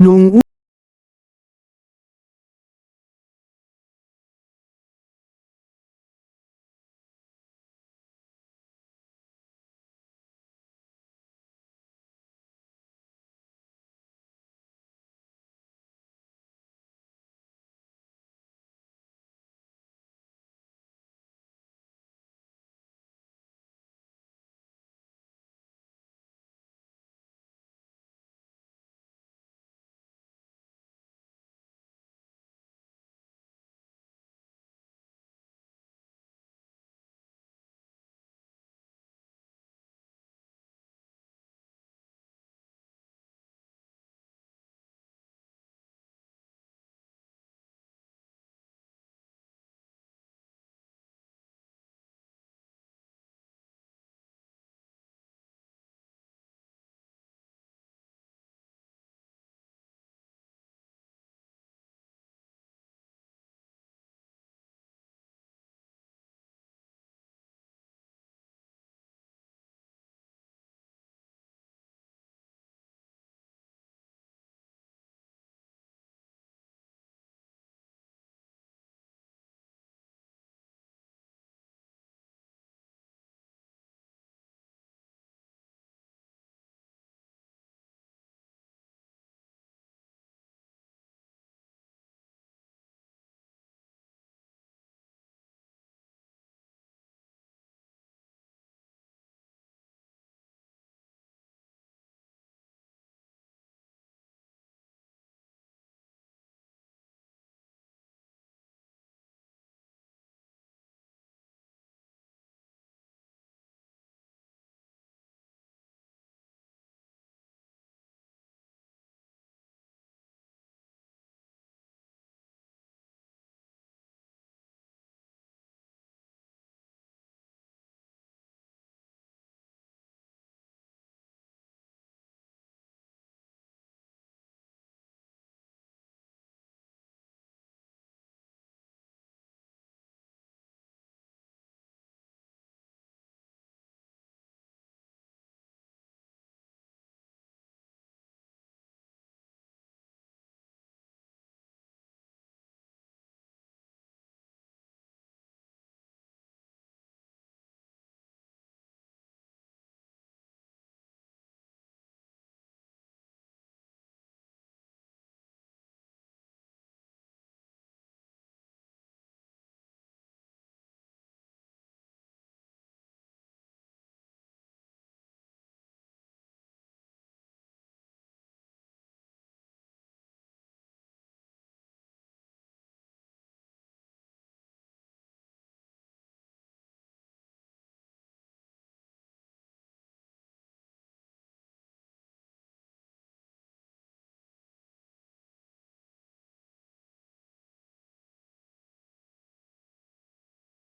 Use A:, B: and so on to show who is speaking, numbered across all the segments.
A: 永无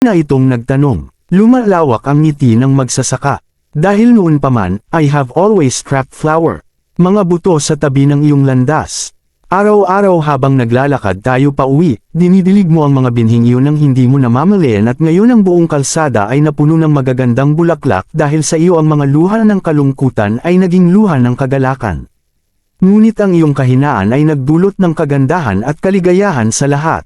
A: na itong nagtanong, lumalawak ang ngiti ng magsasaka. Dahil noon pa man, I have always trapped flower. Mga buto sa tabi ng iyong landas. Araw-araw habang naglalakad tayo pa uwi, dinidilig mo ang mga binhing iyon ng hindi mo namamalayan at ngayon ang buong kalsada ay napuno ng magagandang bulaklak dahil sa iyo ang mga luha ng kalungkutan ay naging luha ng kagalakan. Ngunit ang iyong kahinaan ay nagdulot ng kagandahan at kaligayahan sa lahat.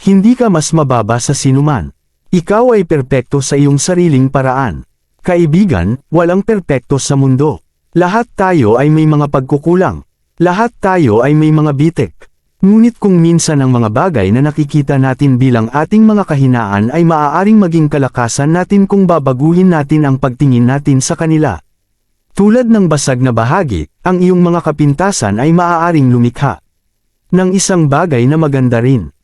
A: Hindi ka mas mababa sa sinuman. Ikaw ay perpekto sa iyong sariling paraan. Kaibigan, walang perpekto sa mundo. Lahat tayo ay may mga pagkukulang. Lahat tayo ay may mga bitik. Ngunit kung minsan ang mga bagay na nakikita natin bilang ating mga kahinaan ay maaaring maging kalakasan natin kung babaguhin natin ang pagtingin natin sa kanila. Tulad ng basag na bahagi, ang iyong mga kapintasan ay maaaring lumikha ng isang bagay na maganda rin.